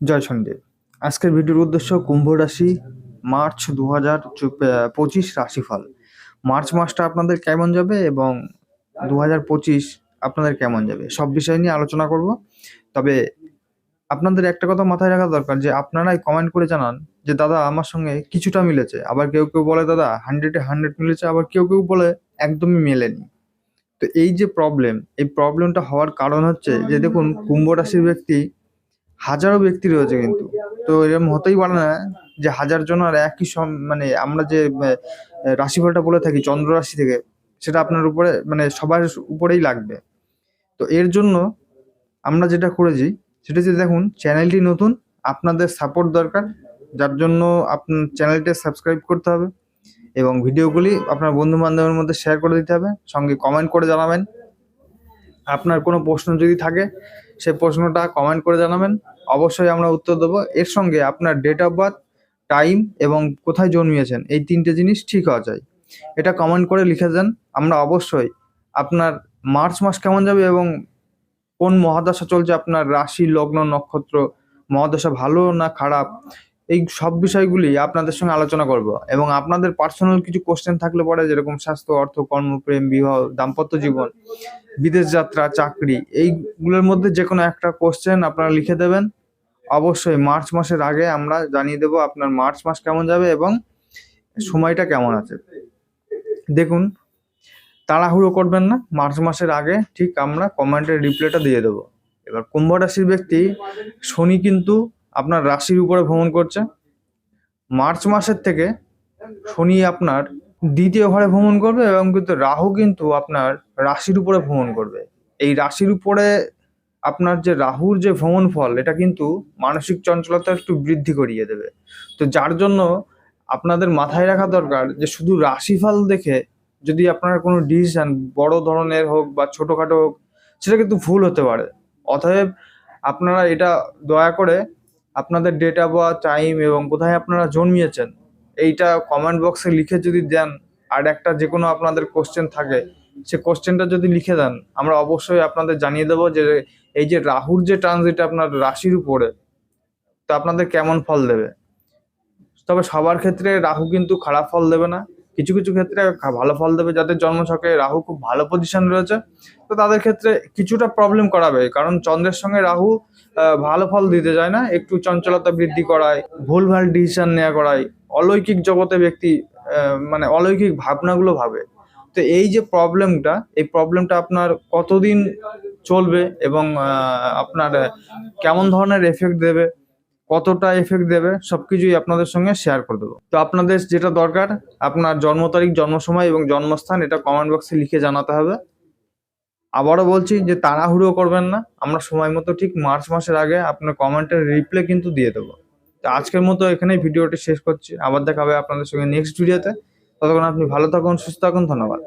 জয় শনিদেব আজকের ভিডিওর উদ্দেশ্য কুম্ভ রাশি মার্চ দু হাজার পঁচিশ রাশিফল। মার্চ মাসটা আপনাদের কেমন যাবে এবং দু হাজার পঁচিশ আপনাদের কেমন যাবে? সব বিষয় নিয়ে আলোচনা করব। তবে আপনাদের একটা কথা মাথায় রাখা দরকার যে আপনারাই কমেন্ট করে জানান যে, দাদা, আমার সঙ্গে কিছুটা মিলেছে। আবার কেউ কেউ বলে, দাদা হান্ড্রেডে হান্ড্রেড মিলেছে। আবার কেউ কেউ বলে, একদমই মেলেনি। তো এই যে প্রবলেম এই প্রবলেমটা হওয়ার কারণ হচ্ছে যে, দেখুন, কুম্ভ রাশির ব্যক্তি হাজারো ব্যক্তি রয়েছে কিন্তু। তো এরকম হতেই পারে না যে হাজার জন আর একই সম মানে আমরা যে রাশিফলটা বলে থাকি, চন্দ্র রাশি থেকে, সেটা আপনার উপরে মানে সবার উপরেই লাগবে। তো এর জন্য আমরা যেটা করেছি, সেটা হচ্ছে দেখুন, চ্যানেলটি নতুন, আপনাদের সাপোর্ট দরকার। যার জন্য আপনার চ্যানেলটি সাবস্ক্রাইব করতে হবে এবং ভিডিওগুলি আপনার বন্ধু বান্ধবের মধ্যে শেয়ার করে দিতে হবে। সঙ্গে কমেন্ট করে জানাবেন। আপনার কোনো প্রশ্ন যদি থাকে সেই প্রশ্নটা কমেন্ট করে জানাবেন। অবশ্যই আমরা উত্তর দেবো। এর সঙ্গে আপনার ডেট অফ বার্থ টাইম এবং কোথায় জন্মিয়েছেন, এই তিনটে জিনিস ঠিক হওয়া চাই। এটা কমেন্ট করে লিখে দেন। আমরা অবশ্যই আপনার মার্চ মাস কেমন যাবে এবং কোন মহাদশা চলছে, আপনার রাশি, লগ্ন, নক্ষত্র, মহাদশা ভালো না খারাপ এই সব বিষয়গুলি আপনাদের সঙ্গে আলোচনা করব এবং আপনাদের পার্সোনাল কিছু কোশ্চেন থাকলে পরে যেরকম স্বাস্থ্য, অর্থ, কর্ম, প্রেম, বিবাহ, দাম্পত্য জীবন, বিদেশ যাত্রা, চাকরি, এইগুলোর মধ্যে যে কোনো একটা কোশ্চেন আপনারা লিখে দেবেন। অবশ্যই মার্চ মাসের আগে আমরা জানিয়ে দেব আপনার মার্চ মাস কেমন যাবে এবং সময়টা কেমন আছে। দেখুন, তাড়াহুড়ো করবেন না, মার্চ মাসের আগে ঠিক আমরা কমেন্টের রিপ্লাইটা দিয়ে দেবো। এবার কুম্ভ রাশির ব্যক্তি, শনি কিন্তু আপনার রাশির উপরে ভ্রমণ করছে। মার্চ মাসের থেকে শনি আপনার দ্বিতীয় ঘরে ভ্রমণ করবে এবং কিন্তু রাহু কিন্তু আপনার রাশির উপরে ভ্রমণ করবে। এই রাশির উপরে আপনার যে রাহুর যে ভ্রমণ ফল, এটা কিন্তু মানসিক চঞ্চলতা একটু বৃদ্ধি করিয়ে দেবে। তো যার জন্য আপনাদের মাথায় রাখা দরকার যে শুধু রাশিফল দেখে যদি আপনারা কোনো ডিসিশন, বড় ধরনের হোক বা ছোটোখাটো হোক, সেটা কিন্তু ভুল হতে পারে। অতএব আপনারা এটা দয়া করে আপনাদের ডেট অফ বার্থ টাইম এবং কোথায় আপনারা জন্মিয়েছেন, এইটা কমেন্ট বক্সে লিখে যদি দেন, আর একটা যে কোনো আপনাদের কোশ্চেন থাকে, সে কোশ্চেনটা যদি লিখে দেন, আমরা অবশ্যই আপনাদের জানিয়ে দেবো যে, এই যে রাহুর যে ট্রানজিট আপনার রাশির উপরে, তো আপনাদের কেমন ফল দেবে? তবে সবার ক্ষেত্রে রাহু কিন্তু খারাপ ফল দেবে না। কিছু কিছু ক্ষেত্রে ভালো ফল দেবে যাদের জন্মছকে রাহু খুব ভালো পজিশন রয়েছে। তো তাদের ক্ষেত্রে কিছুটা প্রবলেম করাবে, কারণ চন্দ্রের সঙ্গে রাহু ভালো ফল দিতে যায় না, একটু চঞ্চলতা বৃদ্ধি করায়, ভুলভাল ডিসিশন নেওয়া করায়, অলৌকিক জগতে ব্যক্তি মানে অলৌকিক ভাবনাগুলো ভাবে। তো এই যে প্রবলেমটা এই প্রবলেমটা আপনার কতদিন চলবে এবং আপনার কেমন ধরনের এফেক্ট দেবে? কতটা এফেক্ট দেবে সবকিছুই আপনাদের সঙ্গে শেয়ার করে দেবো। তো আপনাদের যেটা দরকার, আপনার জন্ম তারিখ, জন্ম সময় এবং জন্মস্থান এটা কমেন্ট বক্সে লিখে জানাতে হবে। আবারও বলছি যে তাড়াহুড়ো করবেন না, আমরা সময় মতো ঠিক মার্চ মাসের আগে আপনার কমেন্টের রিপ্লাই কিন্তু দিয়ে দেবো। তো আজকের মতো এখানেই ভিডিওটি শেষ করছি, আবার দেখা হবে আপনাদের সঙ্গে নেক্সট ভিডিওতে ততক্ষণ আপনি ভালো থাকুন, সুস্থ থাকুন, ধন্যবাদ।